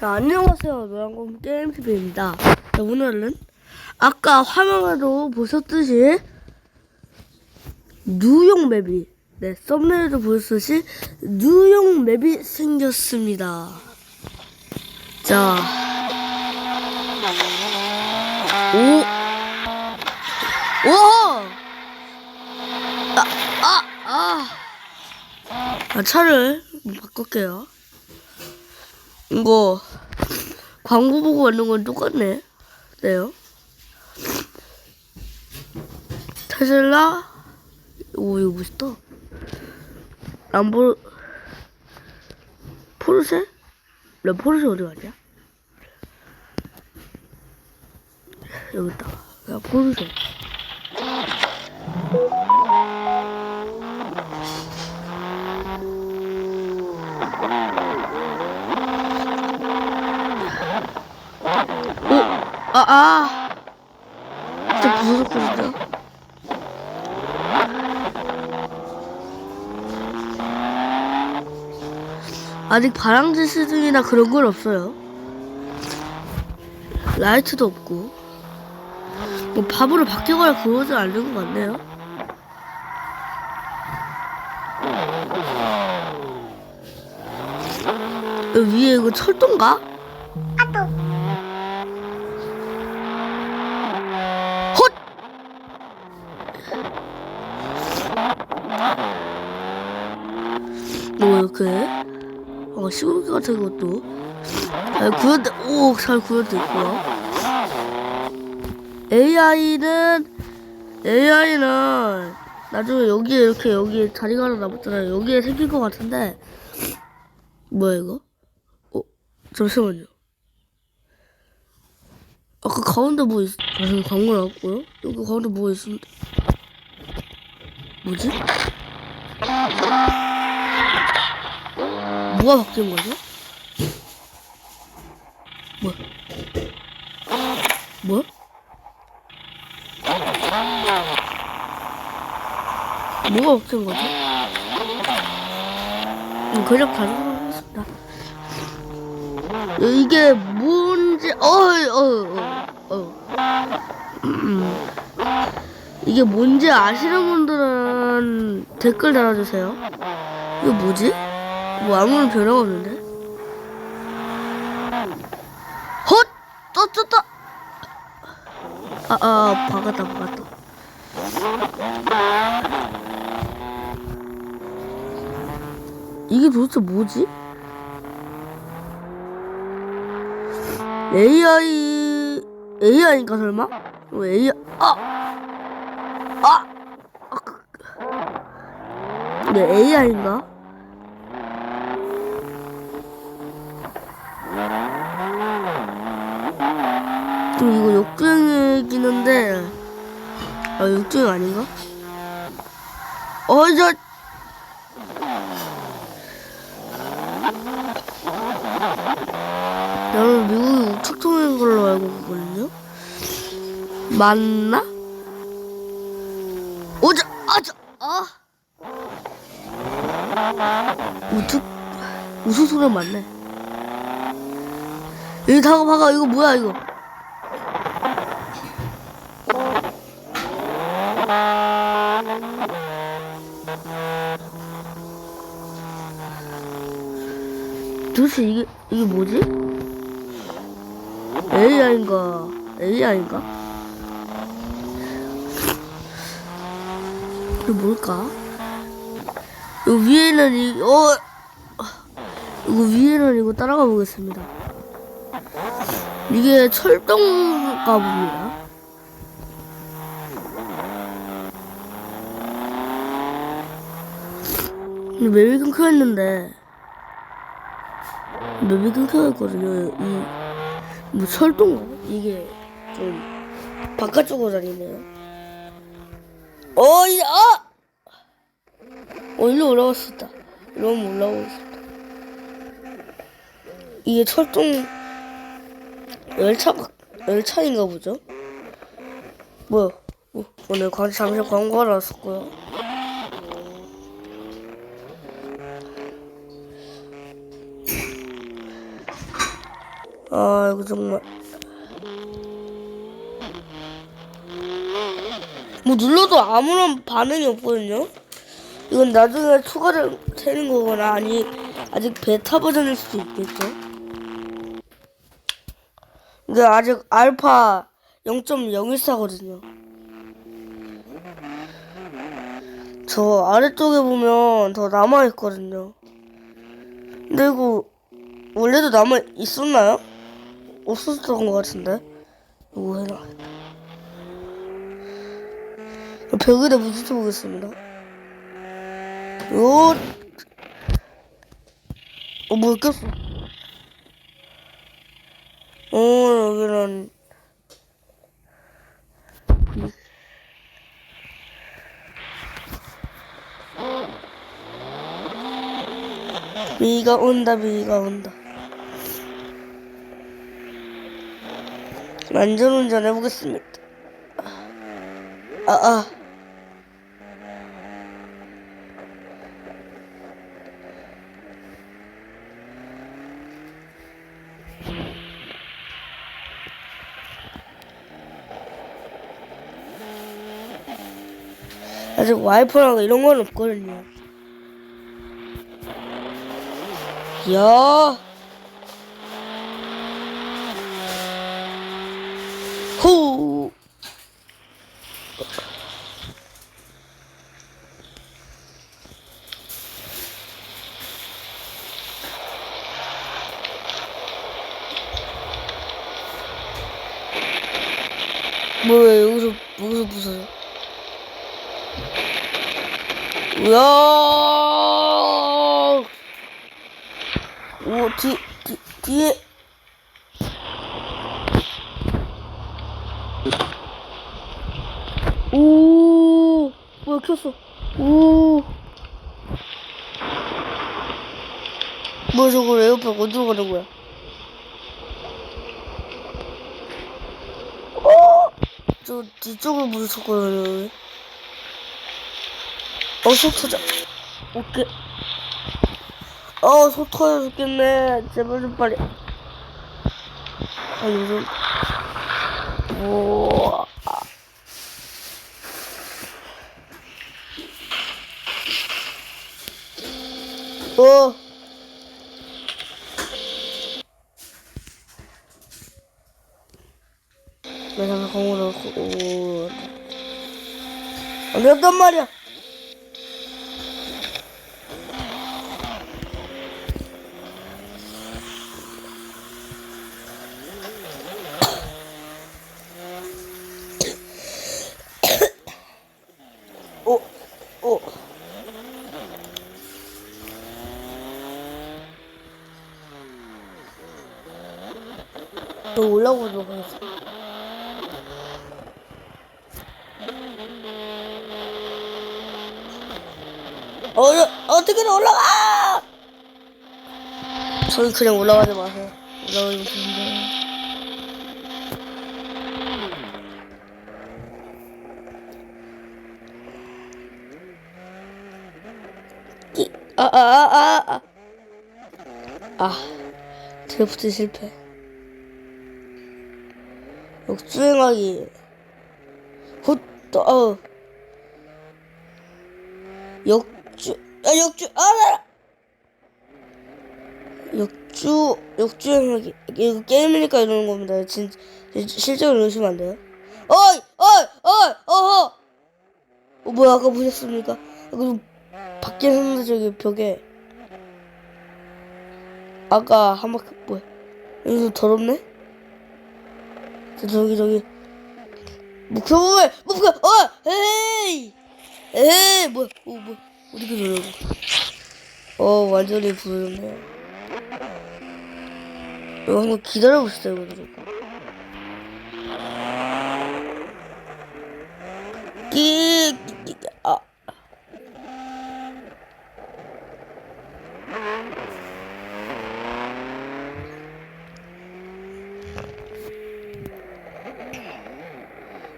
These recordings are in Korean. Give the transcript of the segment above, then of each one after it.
자, 안녕하세요. 노란공 게임TV입니다. 자, 오늘은 아까 화면으로 보셨듯이 뉴욕 맵이 네, 썸네일도 보셨듯이 뉴욕 맵이 생겼습니다. 자, 오, 오, 아, 아, 아, 아 차를 바꿀게요. 이거 광고 보고 만든 건 똑같네. 네요. 테슬라. 오 이거 멋있다. 람보 포르쉐? 나 포르쉐 어디 갔냐? 여기 있다. 야 포르쉐. 오, 아, 아. 진짜 무섭거든요. 아직 바람지 시즌이나 그런 건 없어요. 라이트도 없고. 뭐 밥으로 바뀌거나 그러지 않는 것 같네요. 위에 이거 철도인가? 어 시골 같은 것도. 잘 구현돼 오잘 구현돼 있고요. AI는 AI는 나중에 여기에 이렇게 여기 자리가 하나 남았잖아요. 여기에 생길 것 같은데. 뭐야 이거? 어 잠시만요. 아까 가운데 뭐 있... 잠시만 광고 나왔고요. 여기 가운데 뭐 있습니다? 뭐지? 뭐가 바뀐 거죠? 뭐야? 뭐야? 뭐가 바뀐 거죠? 음, 그냥 가져가겠습니다. 이게 뭔지, 어이, 어이, 어이, 음. 이게 뭔지 아시는 분들은 댓글 달아주세요. 이거 뭐지? 뭐 아무런 변화가 없는데? 헛! 떴, 떴, 떴! 아, 아, 박았다, 박았다. 이게 도대체 뭐지? AI, AI인가 설마? 어, AI, 아! 아! 아! 그- 네, AI인가? 좀 이거 역주행이긴 한데. 아 역주행 아닌가? 어저 나는 미국이 우측통인 걸로 알고 있거든요? 맞나? 어저 아저 아. 우측 우측 소리 맞네. 여기 다가 봐가 이거 뭐야 이거 도대체 이게 이게 뭐지? AI인가 AI인가? 이게 뭘까? 이 위에는 이 어. 이거 위에는 이거 따라가 보겠습니다. 이게 철동가 봅니다. 근데 맵이 끊겨있는데 맵이 끊겨있거든요. 이뭐 철동 이게 좀 바깥쪽으로 다니네요. 어, 이 아! 어, 일로 올라갔었다. 이러면 올라오고 있었다. 이게 철동 열차 열차인가 보죠? 뭐야? 어, 오늘 관 잠시 광고가 나왔었고요. 아 이거 정말 뭐 눌러도 아무런 반응이 없거든요. 이건 나중에 추가로 되는 거거나 아니 아직 베타 버전일 수도 있겠죠. 근데 아직 알파 0.014거든요. 저 아래쪽에 보면 더 남아 있거든요. 근데 이거 원래도 남아 있었나요? 없었던 것 같은데. 이거 해놔. 벽에다 부딪혀 보겠습니다. 요, 어, 뭐 꼈어? 어, 여기는, 비가 온다, 비가 온다. 안전운전 해 보겠습니다. 아, 아. 아직 와이퍼랑 이런 건 없거든요. 야. 후. 뭐야 여기서 여기서 부서져? 우야! 오, 뒤, 뒤, 뒤에. 오, 뭐야, 켰어. 오. 뭐야, 저거 에어팟 어디로 가는 거야? 어? 저 뒤쪽을 부딪혔거든요. 어, 속 터져. 오케이. 어, 속 터져 죽겠네. 제발 좀 빨리. 아, 요즘. 오. 어. 내가 넣고, 오. 안 됐단 말이야. 오, 오. 너 올라오도록 하겠어. 어, 어떻게든 올라가! 저기 그냥 올라가지 마세요. 올라가기 힘들어요. 이- 아, 아, 아, 아, 아. 아, 드래프트 실패. 역주행하기. 헛, 어. 역주, 아, 역주, 아, 나! 역주, 역주행하기. 이거 게임이니까 이러는 겁니다. 진, 진 실제로 이러시면 안 돼요. 어이, 어이, 어이, 어허! 어, 뭐야, 아까 보셨습니까? 그, 밖에 섰는데 저기 벽에. 아까 한 바퀴, 뭐야. 여기 좀 더럽네? 저, 저기, 저기. 목표물! 목표, 어! 에이! 에이! 뭐야, 어, 뭐야. 어떻게 저러고. 어, 완전히 부러졌네요. 이거 한번 기다려보시죠, 이거 좀. 끼, 끼, 끼, 아.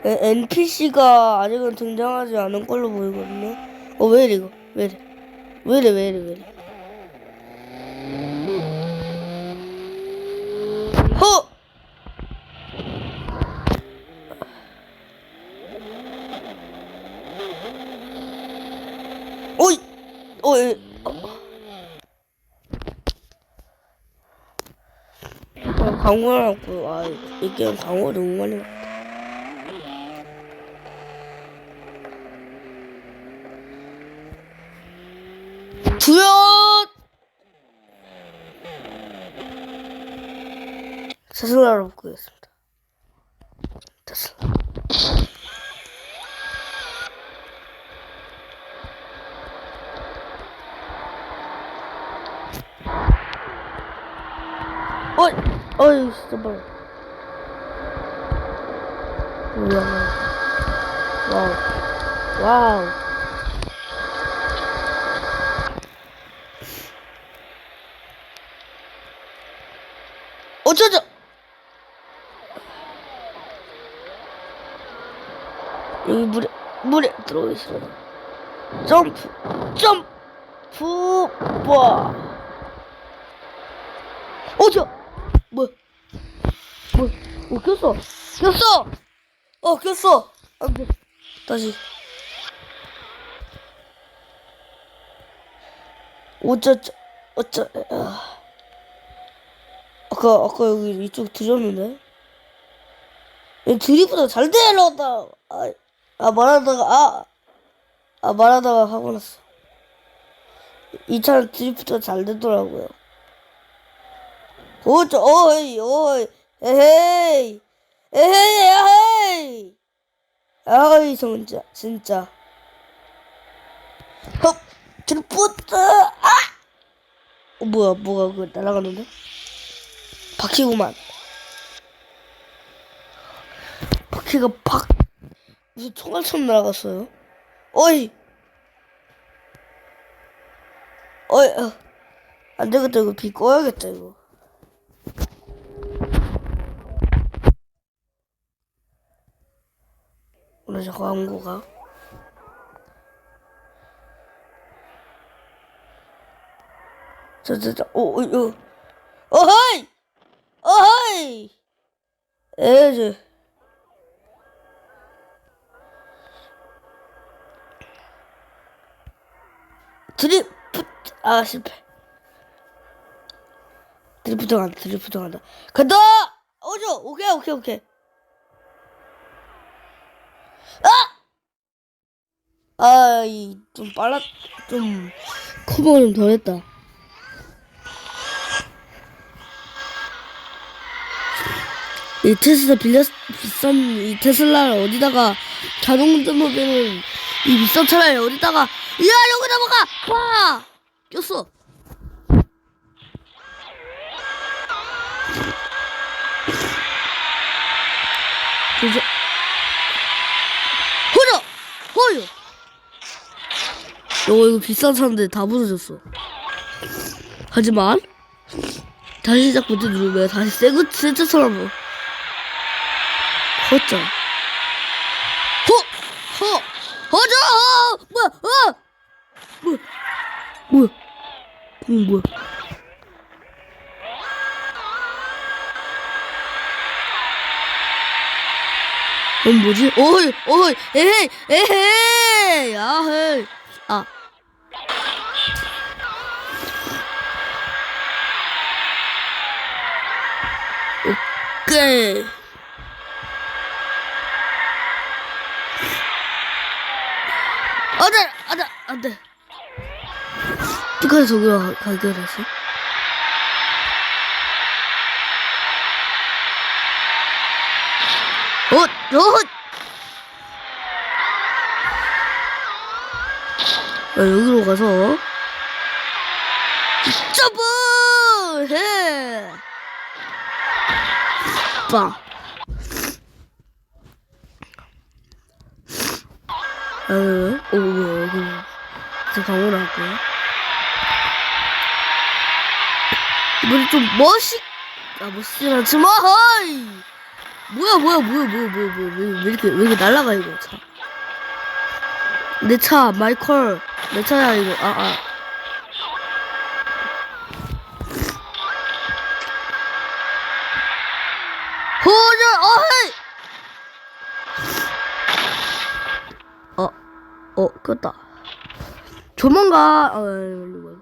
NPC가 아직은 등장하지 않은 걸로 보이거든요. 어, 왜 이래, 이거? 왜 이래? 왜 이래, 왜 이래, 왜 이래? 허! 오이! 오이! 어, 광고라고, 아, 이게 광고 너무 많이 나왔다. 두연! 테슬라로 바꾸겠습니다. 테슬라. 어이, 어이, 진짜 뭘. 우와. 와우. 와우. 어쩌죠? 여기 물에 물에 있어. 점프, 점프, 와. 어저, 뭐, 뭐, 어 꼈어, 꼈어, 어 꼈어. 안돼, 다시. 어쩌죠, 어쩌. 아. 아까 아까 여기 이쪽 들렸는데 얘 드리프트 잘 되려다 아, 아 말하다가 아, 아 말하다가 하고 났어. 이 차는 드리프트가 잘 되더라고요. 오저 어이 어이 에헤이 에헤이 에헤이! 아이 진짜 진짜. 헉 드리프트 아! 어, 뭐야 뭐가 그 날아가는데? 바퀴구만. 바퀴가 팍 무슨 총알처럼 날아갔어요. 어이, 어이, 어. 안 되겠다 이거 비 꺼야겠다 이거. 오늘 저 광고가 저 저 저 오, 오, 오. 어허이! 어허이! 에이즈. 드리프트, 아, 실패. 드리프트 간다, 드리프트 간다. 간다! 어저! 오케이, 오케이, 오케이. 아! 아, 이, 좀 빨랐, 좀, 커버가 좀 덜했다. 이 테슬라 빌렸 비싼 이 테슬라를 어디다가 자동 운전법에는 이 비싼 차를 어디다가 야 여기다 막아 와 꼈어 진짜 허려 허여 이거 이거 비싼 차인데 다 부서졌어 하지만 다시 시작 버튼 누르면 다시 새거 새 차처럼 허자. 허! 허! 어! 뭐야! 어! 방금 뭐야! 어, 뭐지? 어이! 어이! 에헤이! 에헤이! 아헤이! 아. 오케이. 끝까지 저기로 가- 가게 됐어 어, 여기로 가서 점프 해 빵. 아, 왜, 왜? 오, 뭐야, 여기. 저 강호 나왔고요. 이번에 좀 멋있, 아, 멋있진 않지만, 하이! 뭐야, 뭐야, 뭐야, 뭐야, 뭐야, 뭐야, 왜, 왜 이렇게, 왜 이렇게 날아가, 이거, 차. 내 차, 마이컬. 내 차야, 이거, 아, 아. 호전 어헤이 어어 껐다 조만간 어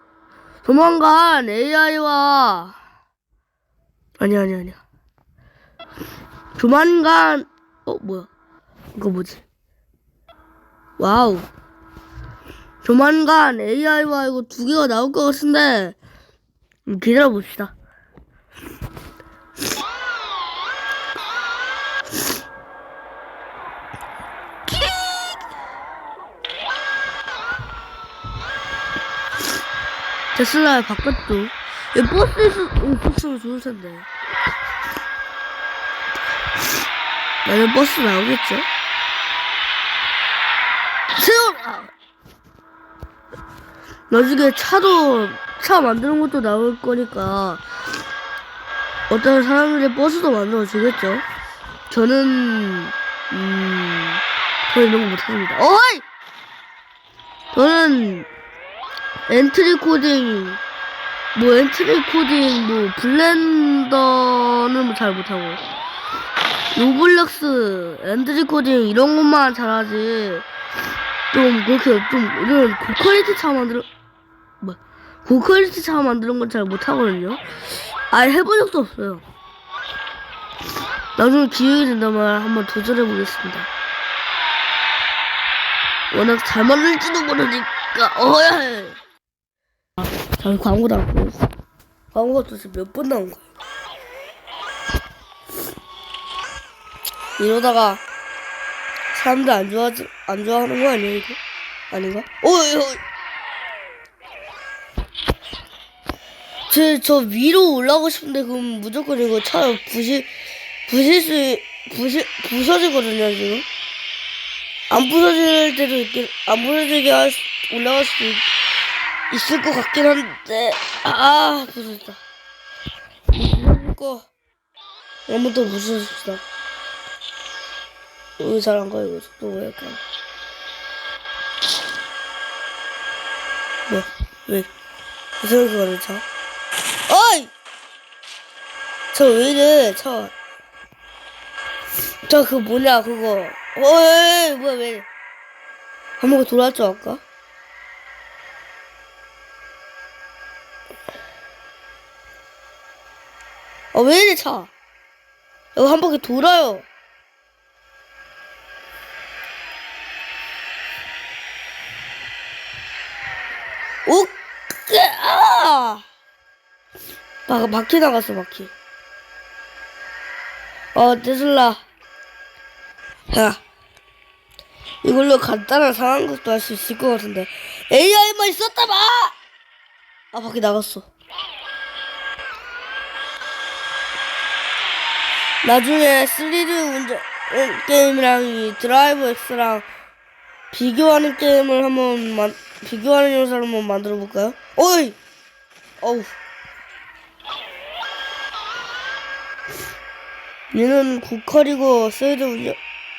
조만간 AI와 아니 아니 아니야. 조만간 어 뭐야? 이거 뭐지? 와우. 조만간 AI와 이거 두 개가 나올 것 같은데 음, 기다려 봅시다 테슬라 바꿨죠 이 버스에서 있었으면 좋을 텐데 나는 버스 나오겠죠? 세월 아. 나중에 차도 차 만드는 것도 나올 거니까 어떤 사람들의 버스도 만들어 주겠죠. 저는 음 저는 이런 거 못합니다. 어이! 저는 엔트리 코딩 뭐 엔트리 코딩 뭐 블렌더는 잘 못하고 로블록스 엔트리 코딩 이런 것만 잘하지 좀 그렇게 좀 이런 고퀄리티 차 만들어 뭐 고퀄리티 차 만드는 건 잘 못하거든요. 아예 해본 적도 없어요. 나중에 기회가 된다면 한번 도전해 보겠습니다. 워낙 잘 만들지도 모르니까 어야. 아, 저희 광고 나왔고 광고가 도대체 몇 번 나온 거예요? 이러다가 사람들 안 좋아하지 안 좋아하는 거 아니야 이거? 아닌가? 어이 어이. 제 저 위로 올라가고 싶은데 그럼 무조건 이거 차 부실 부실 수 부실 부서지거든요 지금. 안 부서질 때도 있긴 안 부서지게 할 수- 올라갈 수도 있, 있을 것 같긴 한데 아 부서졌다. 부서질 거 한번 더 부서집시다. 왜 잘한 거야 이거 또 약간 뭐 왜? 무슨 그거를 쳐? 어이! 저왜 이래 저. 저 그 뭐냐 그거 어이 뭐야 왜한 바퀴 돌았죠 아까? 아 왜 이래 차 이거 한 바퀴 돌아요 오, 끄, 아! 막, 바퀴 나갔어, 바퀴. 어, 테슬라. 야. 이걸로 간단한 상황극도 할 수 있을 것 같은데. AI만 있었다 봐! 아, 바퀴 나갔어. 나중에 3D 운전 게임이랑 이 드라이브 X랑 비교하는 게임을 한번 만, 비교하는 영상을 한번 만들어 볼까요? 어이! 어우. 얘는 고칼이고 세이드 운전.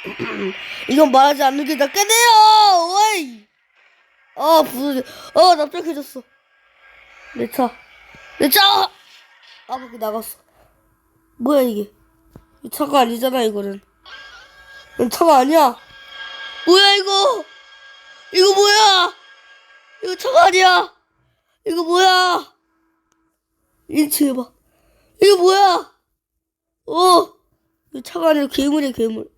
이건 말하지 않는 게 낫겠네요! 어이! 아, 부서져. 어, 납작해졌어. 내 차. 내 차! 아, 밖에 나갔어. 뭐야, 이게. 이 차가 아니잖아, 이거는. 이건 차가 아니야. 뭐야, 이거! 이거 뭐야! 이거 차가 아니야! 이거 뭐야! 인치 해봐. 이거 뭐야! 어! 이거 차가 아니라 괴물이야, 괴물.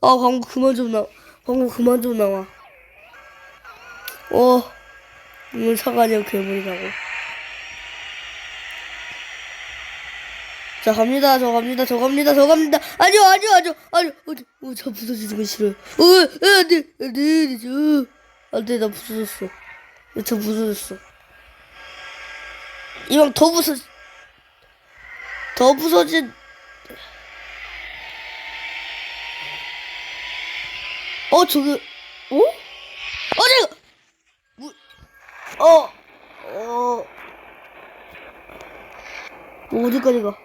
아, 광고 그만 좀 나, 광고 그만 좀 나와. 어, 이건 차가 아니라 괴물이라고. 자, 갑니다. 저 갑니다. 저 갑니다. 저 갑니다. 아니요, 아니요, 아니요, 아니요. 어디, 어, 저 부서지는 거 싫어요. 어, 어, 안 돼, 안 돼, 저. 안 돼, 나 부서졌어. 저 부서졌어. 이왕 더 부서, 더 부서진. 어, 저기, 어? 아니! 뭐, 어, 어. 뭐 어디까지 가?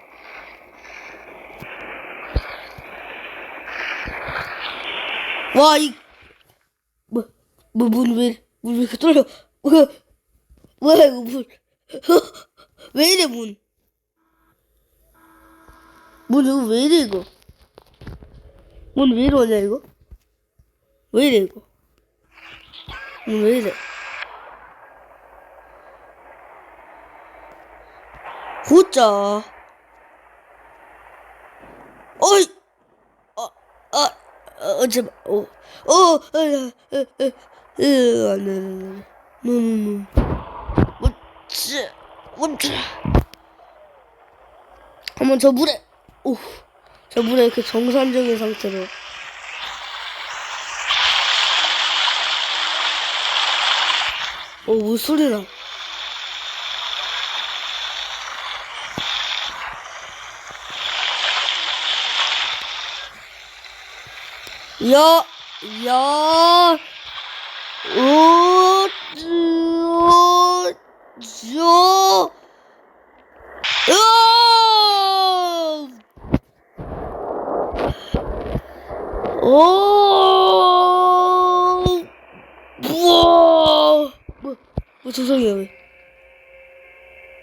와, 이, 뭐, 뭐, 문 왜, 문 왜 이렇게 뚫려? 뭐야, 뭐야, 이거 문. 왜 이래, 문. 뭐 이거 왜 이래 이거? 뭔왜 이러냐 이거? 왜 이래 이거? 뭔왜 이래? 보자. 어이, 어, 아, 어, 제발, 어, 어, 어, 어, 어, 어, 어, 안 돼, 안 돼, 뭐지, 뭐지? 한번 저 물에, 오, 저 물에 이렇게 정상적인 상태로. 오, 물 소리 나. 야, 야, 오, 쭈, 쭈, 으아! 오, 우와, 뭐, 뭐 죄송해요 왜?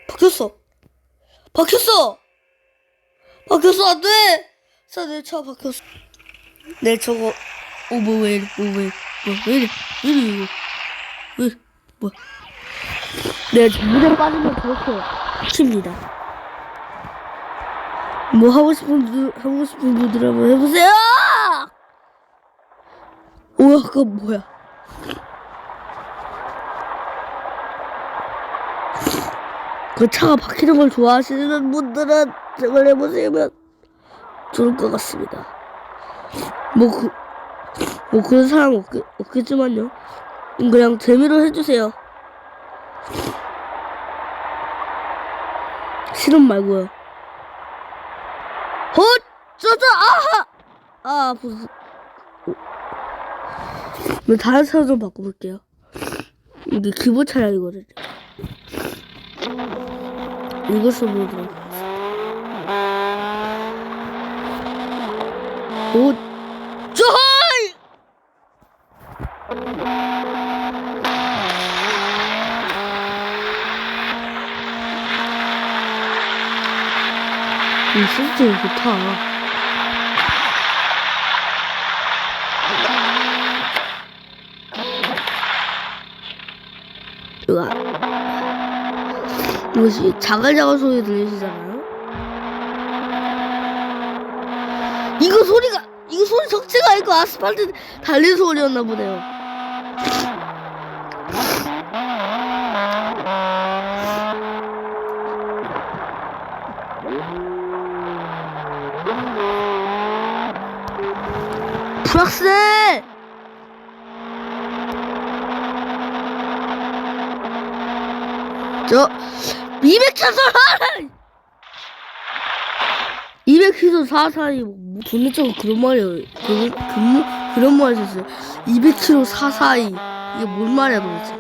바뀌었어, 바뀌었어, 바뀌었어 안 돼, 자 내차 바뀌었어. 네 저거 어뭐왜 이래 뭐왜 뭐왜 이래 왜 이래 이거. 왜 뭐야 네 물에 빠지면 그렇게 킵니다. 뭐 하고 싶은 분 하고 싶은 분들 한번 해보세요! 오 아까 뭐야? 그 차가 바뀌는 걸 좋아하시는 분들은 저걸 해보시면 좋을 것 같습니다. 뭐, 그, 뭐 그런 사람 없겠, 없겠지만요. 그냥 재미로 해주세요. 실험 말고요. 헛! 짜자! 아하! 아, 무슨. 뭐 다른 차로 좀 바꿔볼게요. 이게 기본 차량 이거든요. 이것을 보도록 오, 쪼이! 이 시스템 좋다. 으아. 이것이 자글자글 소리 들리시잖아요? 이거 소리가 이거 소리 적지가 아니고 아스팔트 달리는 소리였나 보네요. 저 200km 200km 사사이 뭐 도대체가 그런 말이에요. 그런 그런 그런 말 했었어요. 200km 사사이 이게 뭔 말이야 도대체?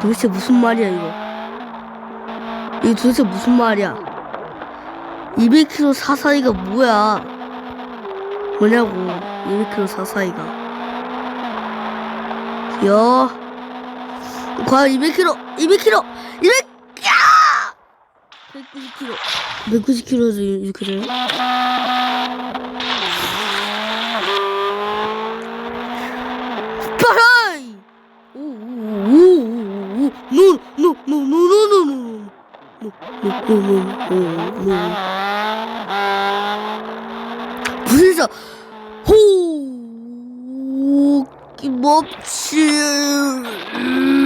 도대체 무슨 말이야 이거? 이게 도대체 무슨 말이야? 200km 사사이가 뭐야? 뭐냐고 200km 사사이가? 야, 과연 과 200kg, 200kg, 200kg! 190kg. 190kg 에서 6kg. 스파라 이! 오오오오오 오. 노, 노, 노, 노, 노, 노, 노. 노, 노, 노, 노, 노, 노. 부서 져! 호! 멈 출! 음.